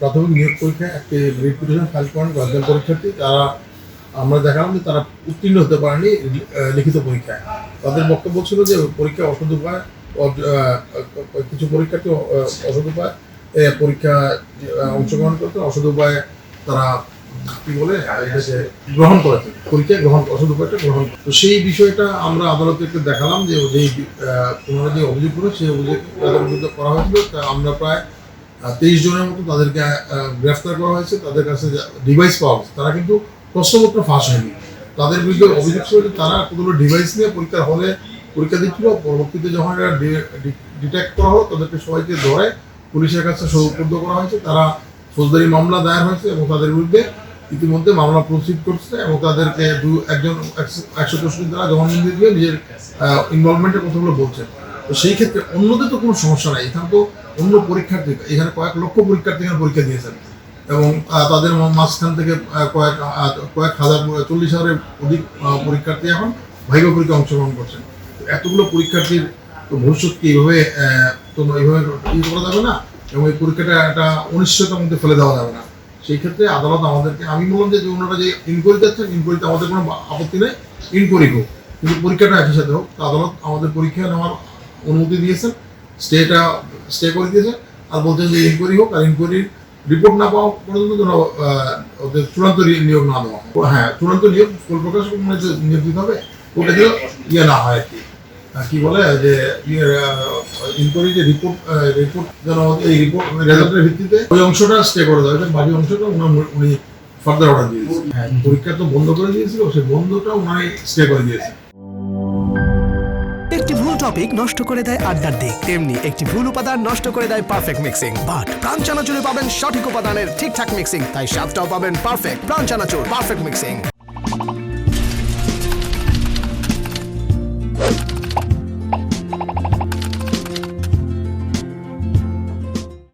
প্রাথমিক নিয়োগ পরীক্ষায় একটি রিপিটেশন ফাইল করেন কয়েকজন পরীক্ষার্থী তারা আমরা দেখালাম যে তারা উত্তীর্ণ হতে পারেনি লিখিত পরীক্ষায়। তাদের বক্তব্য ছিল যে পরীক্ষা অসৎ উপায় কিছু পরীক্ষার্থী অ- অসৎ উপায় পরীক্ষা অংশগ্রহণ করতে অসৎ উপায়ে তারা কি বলে গ্রহণ করেছে। পরীক্ষায় গ্রহণ অসৎ উপায়টা গ্রহণ তো সেই বিষয়টা আমরা আদালতে একটু দেখালাম যে, যেই ওনারা যে অভিযোগ করে সেই অভিযোগ করা হয়েছিল। তা আমরা প্রায় তেইশ জনের মতো তাদেরকে গ্রেফতার করা হয়েছে, তাদের কাছে ডিভাইস পাওয়া গেছে, তারা কিন্তু প্রশ্নপত্র ফাঁস হয়নি। তাদের বিরুদ্ধে অভিযোগ ছিল যে তারা কতগুলো ডিভাইস নিয়ে পরীক্ষার হলে পরীক্ষা দিচ্ছিল, পরবর্তীতে যখন এটা ডিটেক্ট করা হলো, তাদেরকে সবাইকে ধরে পুলিশের কাছে সুপর্দ করা হয়েছে। তারা ফৌজদারি মামলা দায়ের হয়েছে এবং তাদের বিরুদ্ধে ইতিমধ্যে মামলা প্রসিড করছে এবং তাদেরকে দু, একজন, একশো চৌষট্টি দ্বারা জবানবন্দি দিয়ে নিজের ইনভলভমেন্টের কথাগুলো বলছে। তো সেই ক্ষেত্রে অন্যদের তো কোনো সমস্যা নাই। এখানে তো অন্য পরীক্ষার্থী এখানে কয়েক লক্ষ পরীক্ষার্থী এখানে পরীক্ষা দিয়েছেন। এবং তাদের মাঝখান থেকে কয়েক কয়েক হাজার, চল্লিশ হাজারের অধিক পরীক্ষার্থী এখন ভাইব পরীক্ষা অংশগ্রহণ করছেন। এতগুলো পরীক্ষার্থীর তো ভবিষ্যৎকে এইভাবে তো এইভাবে ই করা যাবে না? এবং এই পরীক্ষাটা একটা অনিশ্চয়তার মধ্যে ফেলে দেওয়া যাবে না। সেই ক্ষেত্রে আদালত আমাদেরকে, আমি বললাম যে ওনারা যে ইনকোয়ারি যাচ্ছেন ইনকোয়ারিতে আমাদের কোনো আপত্তি নেই। ইনকোয়ারি হোক, কিন্তু পরীক্ষাটা একই সাথে হোক আদালত আমাদের পরীক্ষা নেওয়ার অনুমতি দিয়েছেন। স্টেটা স্টে করে দিয়েছে। আর বলছেন যে ইনকোয়ারি হোক আর ইনকোয়ারির রিপোর্ট না পাওয়া পর্যন্ত যেন আহ, ওদের চূড়ান্ত নিয়োগ না দেওয়া হ্যাঁ চূড়ান্ত নিয়োগ ফুল প্রকাশ মানে যে নিয়োগ দিতে হবে ওটা যে ইয়ে না হয় আর কি। বলে যে ইনকোয়ারি যে রিপোর্ট রিপোর্ট যেন এই রিপোর্ট রেজাল্টের ভিত্তিতে ওই অংশটা স্টে করে দেওয়া হয়েছে বাকি অংশটা উনি- উনি ফার্দার অর্ডার দিয়েছে। হ্যাঁ পরীক্ষা তো বন্ধ করে দিয়েছিল সেই বন্ধটা উনি স্টে করে দিয়েছে। টপিক নষ্ট করে দেয় আড্ডার দিক। তেমনি একটি ভুল উপাদান নষ্ট করে দেয় পারফেক্ট মিক্সিং বাট প্রাণ চানাচুরে পাবেন সঠিক উপাদানের ঠিকঠাক মিক্সিং তাই স্বাদটাও পাবেন পারফেক্ট প্রাণ চানাচুর পারফেক্ট মিক্সিং